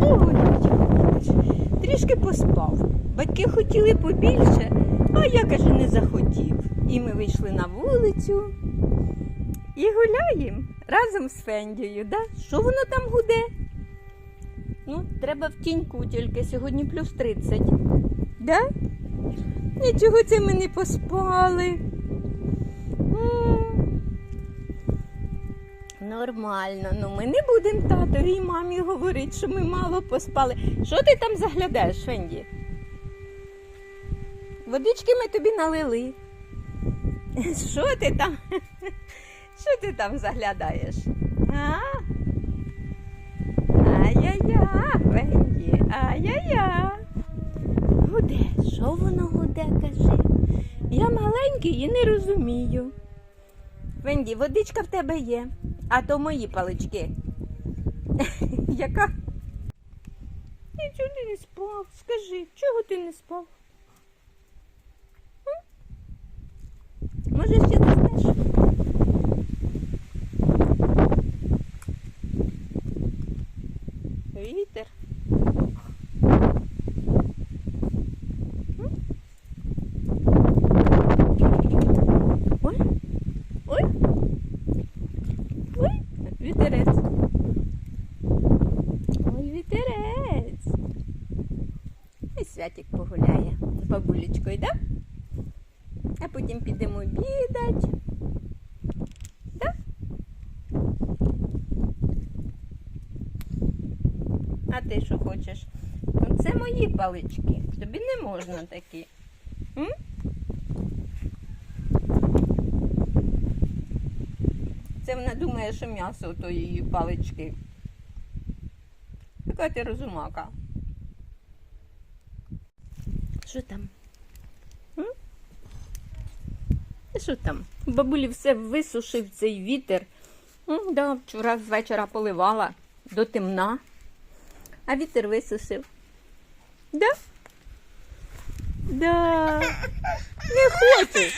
Ой, трішки поспав. Батьки хотіли побільше, а я каже, не захотів. І ми вийшли на вулицю і гуляємо разом з Фендією. Да? Що воно там гуде? Ну, треба в тіньку тільки сьогодні плюс 30. Да? Нічого це ми не поспали. М. Нормально, ну ми не будемо татові і мамі говорити, що ми мало поспали. Що ти там заглядаєш, Фенді? Водички ми тобі налили. Що ти там? Що ти там заглядаєш? А? Ай-я-я, Фенді, ай-я-я. Гуде, що воно гуде, кажи? Я маленький і не розумію. Венді, водичка в тебе є, а то мої палички. Яка? Нічого ти не спав. Скажи, чого ти не спав? Може, ще заснеш? Вітер. М? Ой, ой, ой, вітерець. Ой, вітерець. І святик погуляє з бабулечкою, да? А потім підемо обідати. Да? А ти що хочеш? Ну, це мої палички. Тобі не можна такі. М? Це вона думає, що м'ясо то її палички. Яка ти розумака? Що там? Що там? Бабулі все висушив цей вітер. Да, вчора з вечора поливала до темна, а вітер висушив. Да? Да. Не хочеш.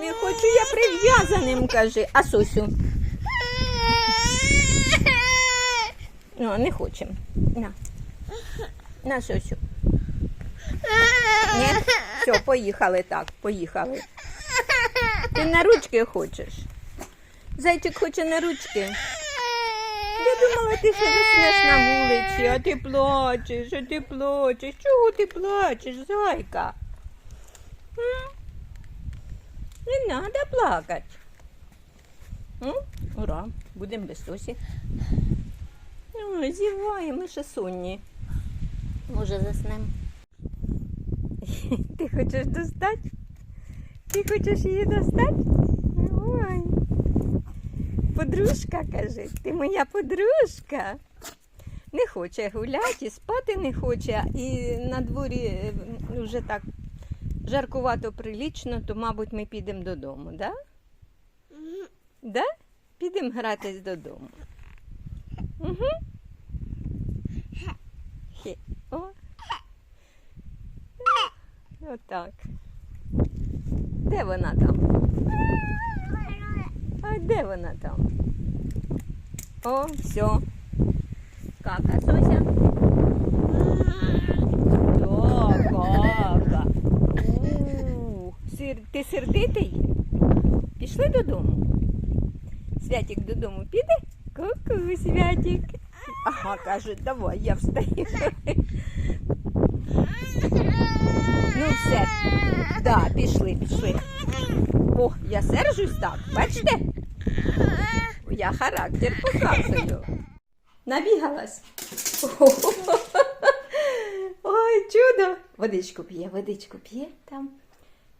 Не хочу я прив'язаним, каже. А Сосю? Ну, не хочемо. На. На Сосю. Ні? Все, поїхали так, поїхали. Ти на ручки хочеш? Зайчик хоче на ручки. Я думала, ти ще заснеш на вулиці, а ти плачеш, а ти плачеш. Чого ти плачеш, зайка? Не треба плакати. Ура, будемо без Сосі. Ой, зіваємо, ми ще сонні. Може, заснемо. Ти хочеш достати? Ти хочеш її достати? Ой. Подружка, каже, ти моя подружка. Не хоче гуляти, і спати не хоче, і на дворі е, вже так жаркувато прилічно, то, мабуть, ми підемо додому, да? Да? Підемо гратись додому. Угу. Хе. О. Отак. Де вона там? А де вона там? О, все. Кака, Сося. Да, кака. У. Ти сердитий? Пішли додому. Святик додому піде? Ку-ку, Святик. Ага, каже, давай, я встаю. Ну все. Да, пішли, пішли. О, я сержусь так, бачите? Я характер показую. Набігалась. Ой, чудо. Водичку п'є, водичку п'є там.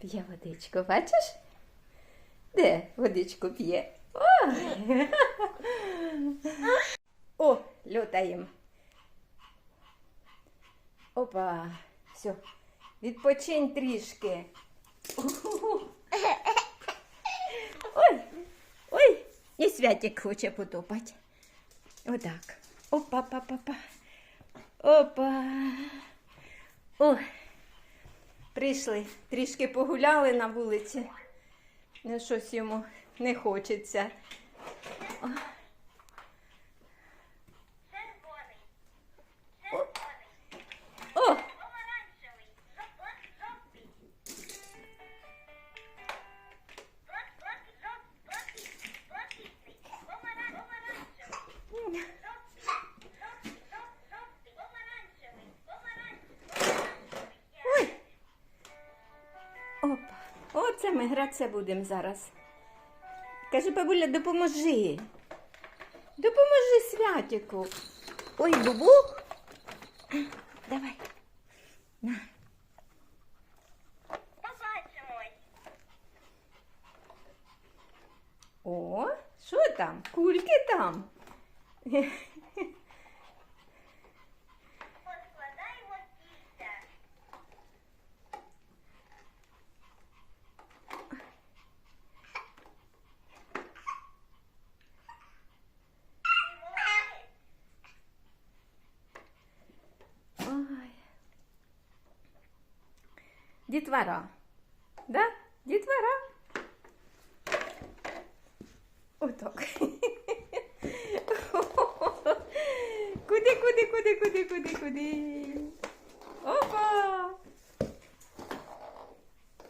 П'є водичку, бачиш? Де водичку п'є? О, лютаємо. Опа, все. Відпочинь трішки. Ой, ой, і святик хоче потопати. Отак. Опа, па, па, па. Опа. О, прийшли. Трішки погуляли на вулиці. Ну, щось йому не хочеться. Ми гратися будемо зараз. Каже, бабуля, допоможи. Допоможи святіку. Ой, бубух. Давай. На. О, що там? Кульки там. Дітвора. Да? Дітвора. Отак. Куди, куди, куди, куди, куди, куди? Опа!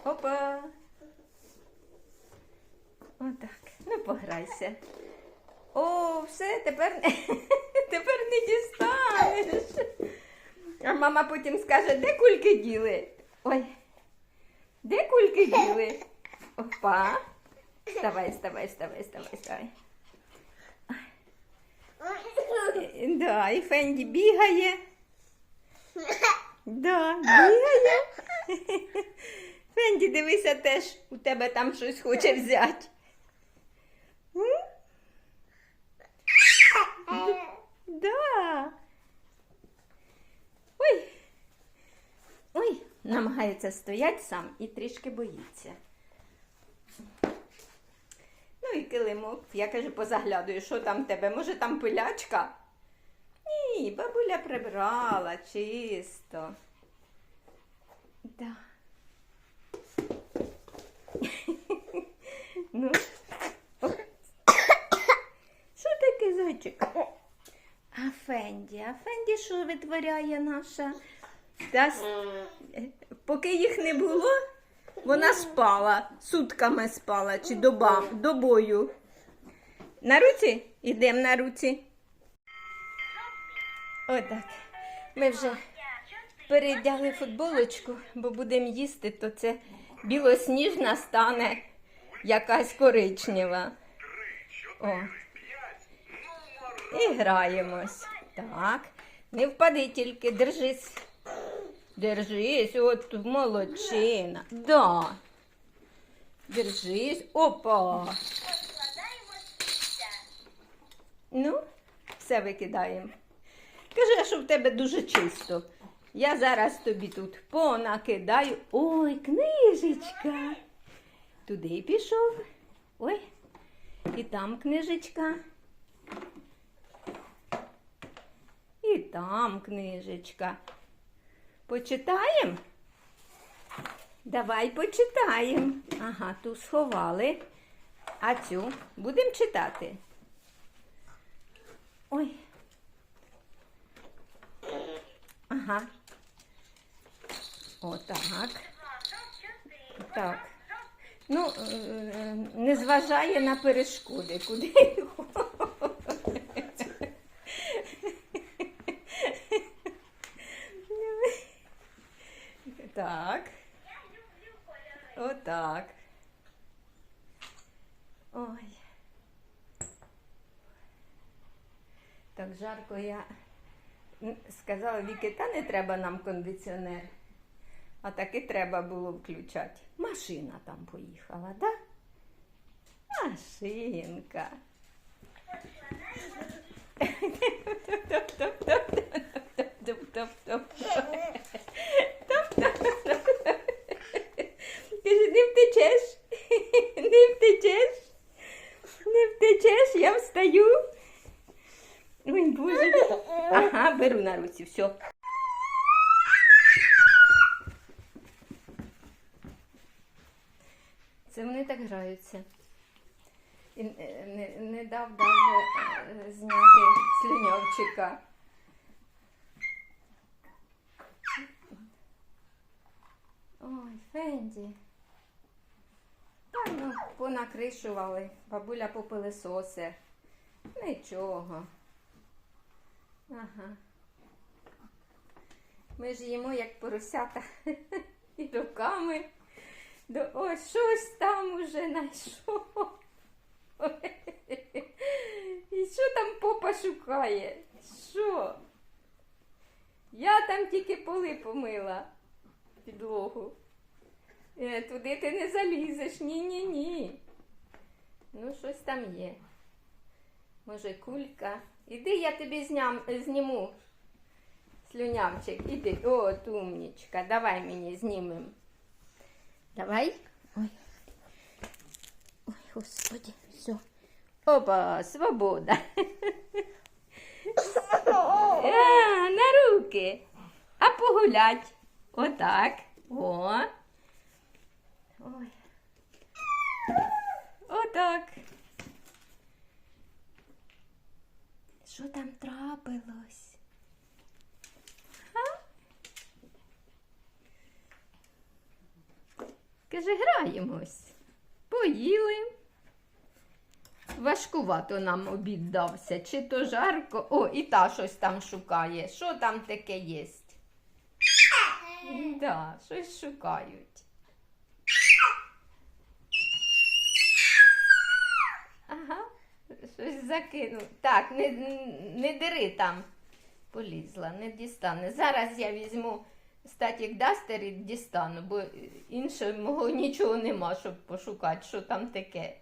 Опа! Отак. Ну, пограйся. О, все, тепер, тепер не дістанеш. А мама потім скаже, де кульки діли? Ой, де кульки діли? Опа. Вставай, вставай, вставай, вставай, вставай. Да, і Фенді бігає. Да, бігає. Фенді, дивися теж, у тебе там щось хоче взяти. Да. Ой. Ой, намагається стояти сам і трішки боїться. Ну і килимок. Я кажу, позаглядую, що там в тебе? Може там пилячка? Ні, бабуля прибрала чисто. Да. ну. Що таке зайчик? А Фенді, а Фенді що витворяє наша? Та, е, поки їх не було, вона спала, сутками спала чи доба, добою. На руці? Ідемо на руці. Отак. Ми вже перейдяли футболочку, бо будемо їсти, то це білосніжна стане якась коричнева. О. І граємось. Так. Не впади тільки, держись. Держись, от молодчина. Да. Держись. Опа. Ну, все викидаємо. Кажи, що в тебе дуже чисто. Я зараз тобі тут понакидаю. Ой, книжечка. Туди пішов. Ой, і там книжечка. І там книжечка. Почитаємо? Давай почитаємо. Ага, ту сховали. А цю будемо читати. Ой. Ага. Отак. Так. Ну, е, е, не зважає на перешкоди, куди ходить. Так, отак. Ой. Так жарко я сказала Віки, та не треба нам кондиціонер. А таки треба було включати. Машина там поїхала, да? Машинка. Каже, не втечеш, не втечеш, не втечеш, я встаю. Ой, Боже. Ага, беру на руці, все. Це вони так граються. І не, не, дав навіть зняти слюнявчика. Ой, Фенді. Та ну, понакришували, бабуля попилисосе. Нічого. Ага. Ми ж їмо як поросята і руками, До- Ось щось там уже знайшов. І що там попа шукає? Що? Я там тільки поли помила підлогу. Е, туди ти не залізеш. Ні-ні-ні. Ну, щось там є. Може, кулька. Іди, я тобі зням, зніму. Слюнявчик, іди. О, умнічка. Давай мені знімем. Давай. Ой. Ой, господи, все. Опа, свобода. А, на руки. А погулять. Отак. О. Ой. Отак. Що там трапилось? А? Каже, граємось. Поїли. Важкувато нам обід дався, чи то жарко. О, і та щось там шукає. Що там таке є? Да, щось шукають. Ага, щось закинув. Так, не, не дири там. Полізла, не дістане. Зараз я візьму статік дастер і дістану, бо іншого нічого нема, щоб пошукати, що там таке.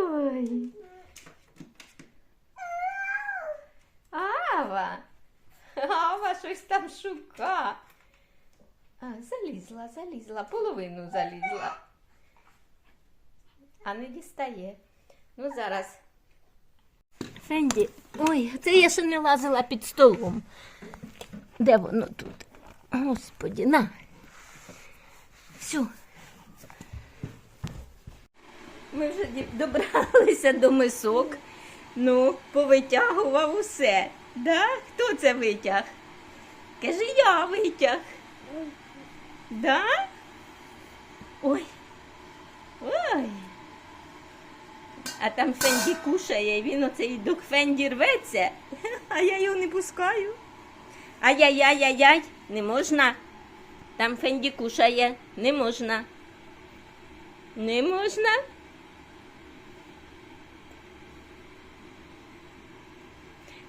Ой. Ава. Ава щось там шука. А, залізла, залізла, половину залізла. А не дістає. Ну, зараз. Фенді, ой, це я ще не лазила під столом. Де воно тут? Господі, на. Все. Ми вже добралися до мисок. Ну, повитягував усе. Да? Хто це витяг? Каже, я витяг. Да? Ой. Ой. А там Фенді кушає, і він оцей до Фенді рветься, а я його не пускаю. Ай-яй-яй-яй-яй, не можна. Там Фенді кушає, не можна. Не можна.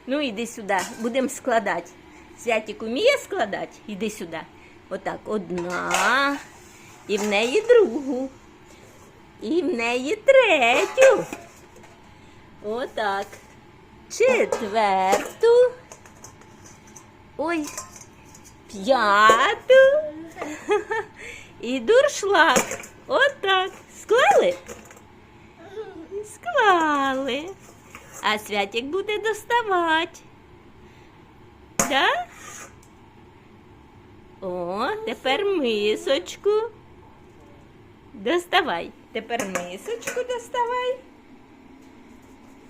Ну, іди сюди, будемо складати. Святик уміє складати? Іди сюди. Отак, одна, і в неї другу, і в неї третю. Отак. Четверту. Ой, п'яту. І дуршлаг. Отак. Склали? Склали. А святик буде доставати. Да? О, тепер мисочку. Доставай. Тепер мисочку доставай.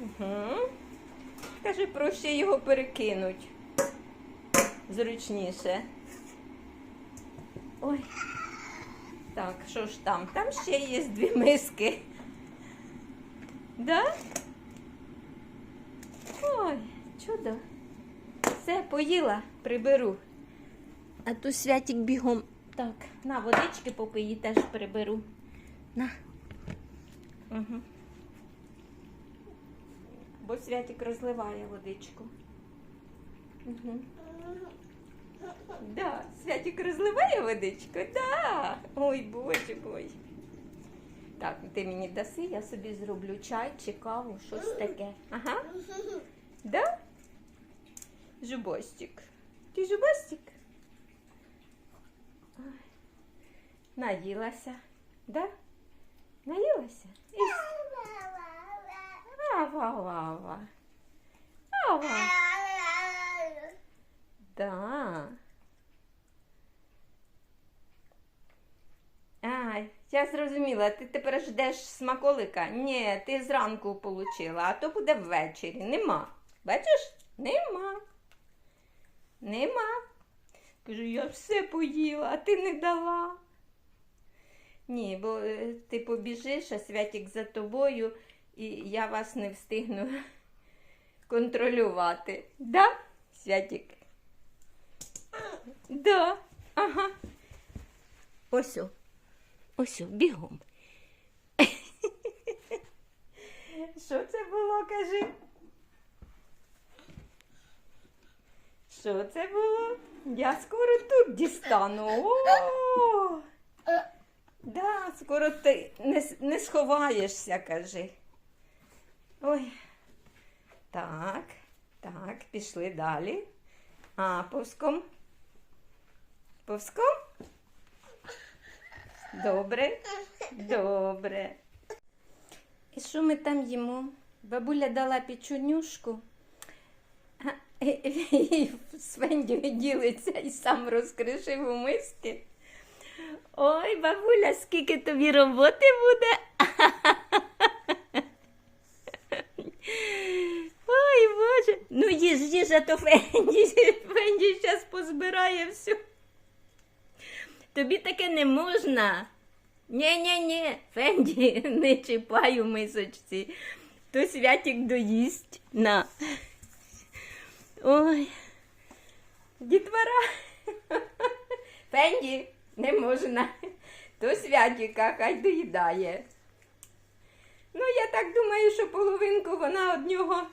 Угу. Каже, проще його перекинуть. Зручніше. Ой. Так, що ж там? Там ще є дві миски. Да? Ой, чудо. Все, поїла, приберу. А то святик бігом. Так, на водички попиї теж приберу. На. Угу. Бо святик розливає водичку. Угу. Да, святик розливає водичку? Да. Ой, боже мой. Так, ти мені даси, я собі зроблю чай чи каву, щось таке. Ага. Да? Жубостик. Ти жубостик? Наїлася. Да? Наїлася? Іс. Ава-ава. Ава. Да. А, я зрозуміла, ти тепер ждеш смаколика? Ні, ти зранку отримала, а то буде ввечері. Нема. Бачиш? Нема. Нема. Кажу, я все поїла, а ти не дала. Ні, бо е, ти побіжиш, а святик за тобою, і я вас не встигну контролювати. Да, святик? Да. Ага. Ось. о. Ось, о, бігом. Що це було, кажи? Що це було? Я скоро тут дістану. О! Да, скоро ти не, не сховаєшся, кажи. Ой. Так, так, пішли далі. А, повзком. Повзком? Добре, добре. І що ми там їмо? Бабуля дала З Вендію ділиться і сам розкришив у миски. Ой, бабуля, скільки тобі роботи буде. Ой, Боже. Ну їж, а то Фенді, Фенді зараз позбирає все. Тобі таке не можна. Ні-ні-ні, Фенді, не чіпай у мисочці. То святик доїсть. На. Ой. Дітвора. Фенді, не можна. То святіка, хай доїдає. Ну, я так думаю, що половинку вона од нього.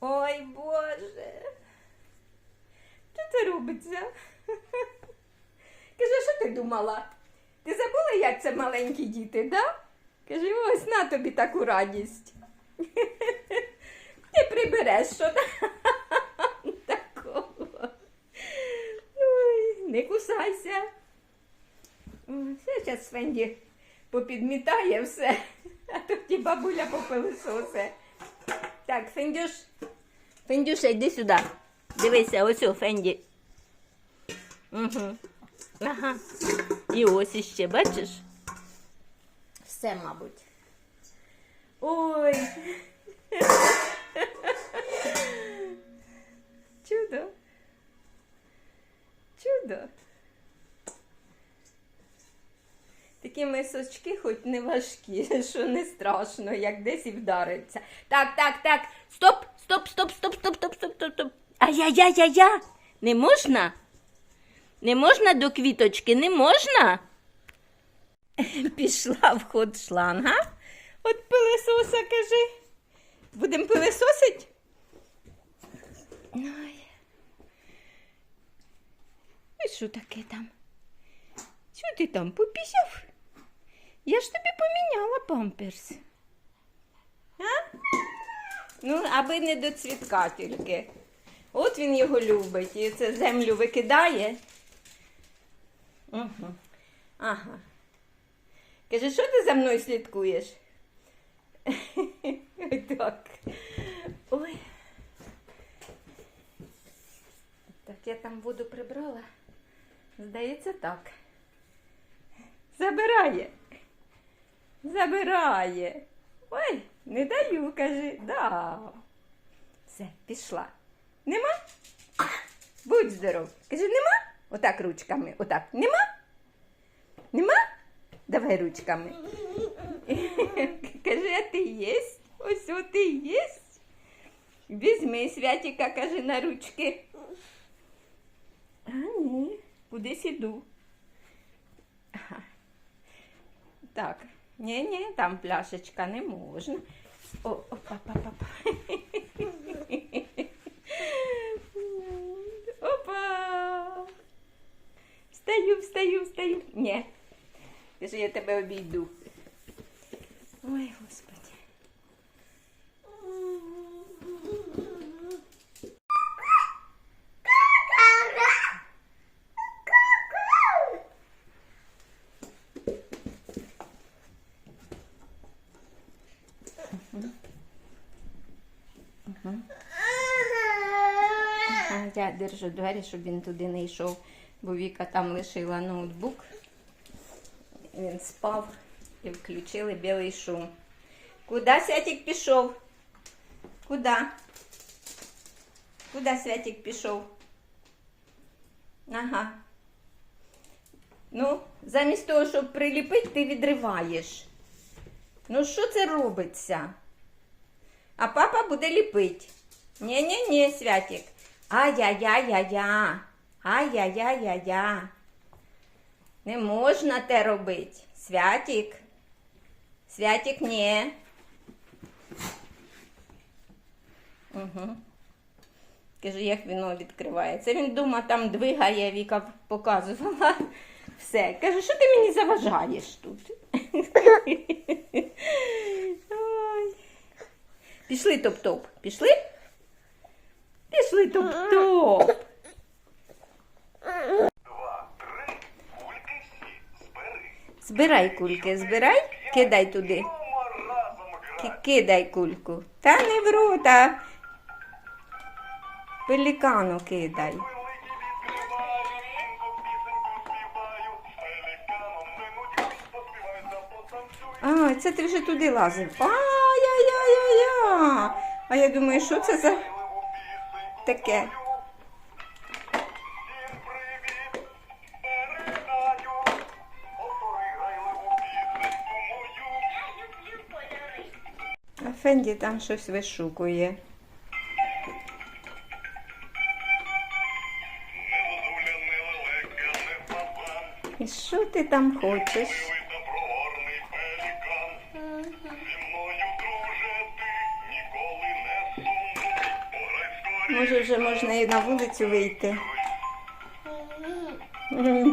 Ой, Боже. Що це робиться? Каже, що ти думала? Ти забула, як це маленькі діти, да? Каже, ось на тобі таку радість. Ти прибереш що такого. Ой, не кусайся. Все Зараз Фенді попідмітає все, а тоді бабуля попилисосе. Так, Фендюш, Фендюша, йди сюди. Дивися, ось у Фенді. Угу. Ага. І ось іще, бачиш? Все, мабуть. Ой. Чудо. Чудо. Такі мисочки хоч не важкі, що не страшно, як десь і вдариться. Так, так, так. Стоп, стоп, стоп, стоп, стоп, стоп, стоп, стоп, стоп. Ай-яй-яй-яй-я. Не можна? Не можна до квіточки, не можна? Пішла в ход шланга. От пилисоса, кажи. Будемо пилисосить? Ой. І що таке там? Що ти там попісяв? Я ж тобі поміняла памперс. А? Ну, аби не до цвітка тільки. От він його любить і це землю викидає. Угу. Ага. Каже, що ти за мною слідкуєш? Так. Ой. Так, я там воду прибрала. Здається, так. Забирає. Забирає. Ой, не даю, каже. Да. Все, пішла. Нема? Будь здоров. Каже, нема? Отак ручками. Отак. Нема? Нема? Давай ручками. Каже, а ти єсть? Ось о, ти єсть. Візьми святіка, каже, на ручки. А ні, кудись іду. Так, ні, ні, там пляшечка не можна. О, опа, па, па, па. Опа. Встаю, встаю, встаю. Ні. Каже, я тебе обійду. Ой, господи. А, двері, щоб він туди не йшов, бо Віка там лишила ноутбук. Він спав і включили білий шум. Куди Святик пішов? Куди? Куди Святик пішов? Ага. Ну, замість того, щоб приліпити, ти відриваєш. Ну, що це робиться? А папа буде ліпити. Ні-ні-ні, Святик. Ай-яй-яй-яй-я. Ай-яй-яй-яй-я. Не можна те робити. Святік. Святік, ні. Угу. Каже, як воно відкривається. Він дома там двигає, Віка показувала. Все. Каже, що ти мені заважаєш тут? Пішли топ-топ. Пішли? Пішли топ-топ. Збирай кульки, збирай, кидай туди. Кидай кульку. Та не в рота. Пелікану кидай. А, це ти вже туди лазив. Ай-яй-яй-яй-яй. А я думаю, що це за таке? А Фенді там щось вишукує. І що ти там хочеш? Може, вже можна і на вулицю вийти.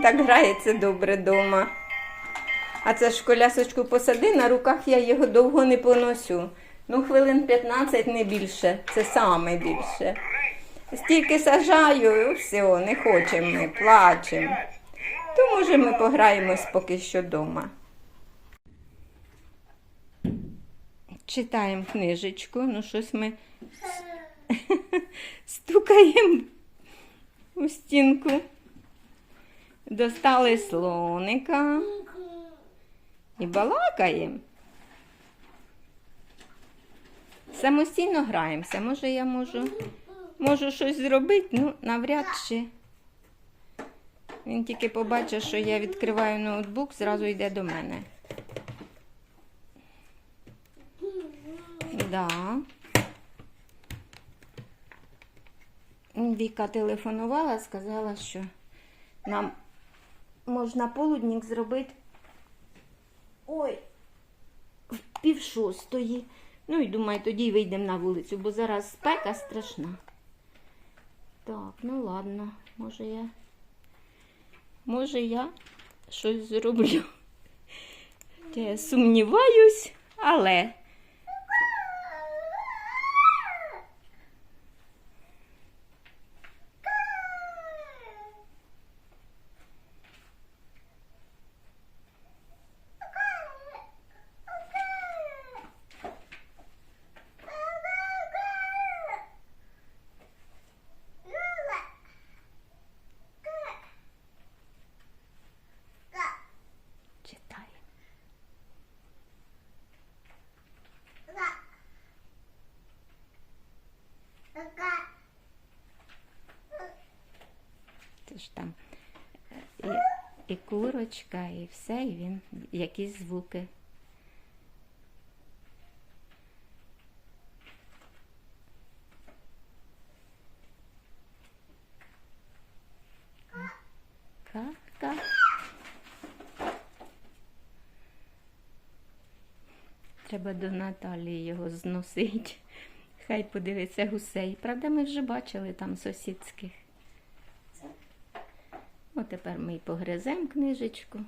Так грається добре дома. А це ж колясочку посади, на руках я його довго не поносю. Ну, хвилин 15 не більше. Це саме більше. Стільки сажаю, і все, не хочемо ми, плачемо. То може ми пограємось поки що вдома. Читаємо книжечку, ну щось ми стукаємо у стінку. Достали слоника і балакаємо. Самостійно граємося. Може, я можу, можу щось зробити, ну, навряд чи. Він тільки побачить, що я відкриваю ноутбук, зразу йде до мене. Да. Віка телефонувала, сказала, що нам можна полудник зробити. Ой, в пів шостої. Ну і думаю, тоді вийдемо на вулицю, бо зараз спека страшна. Так, ну ладно, може я. Може я щось зроблю. Я сумніваюсь, але. Читай. Це ж там і, і курочка, і все, і він якісь звуки. Ка-ка. Треба до Наталії його зносить. Хай подивиться гусей. Правда, ми вже бачили там сусідських. Тепер ми погриземо книжечку.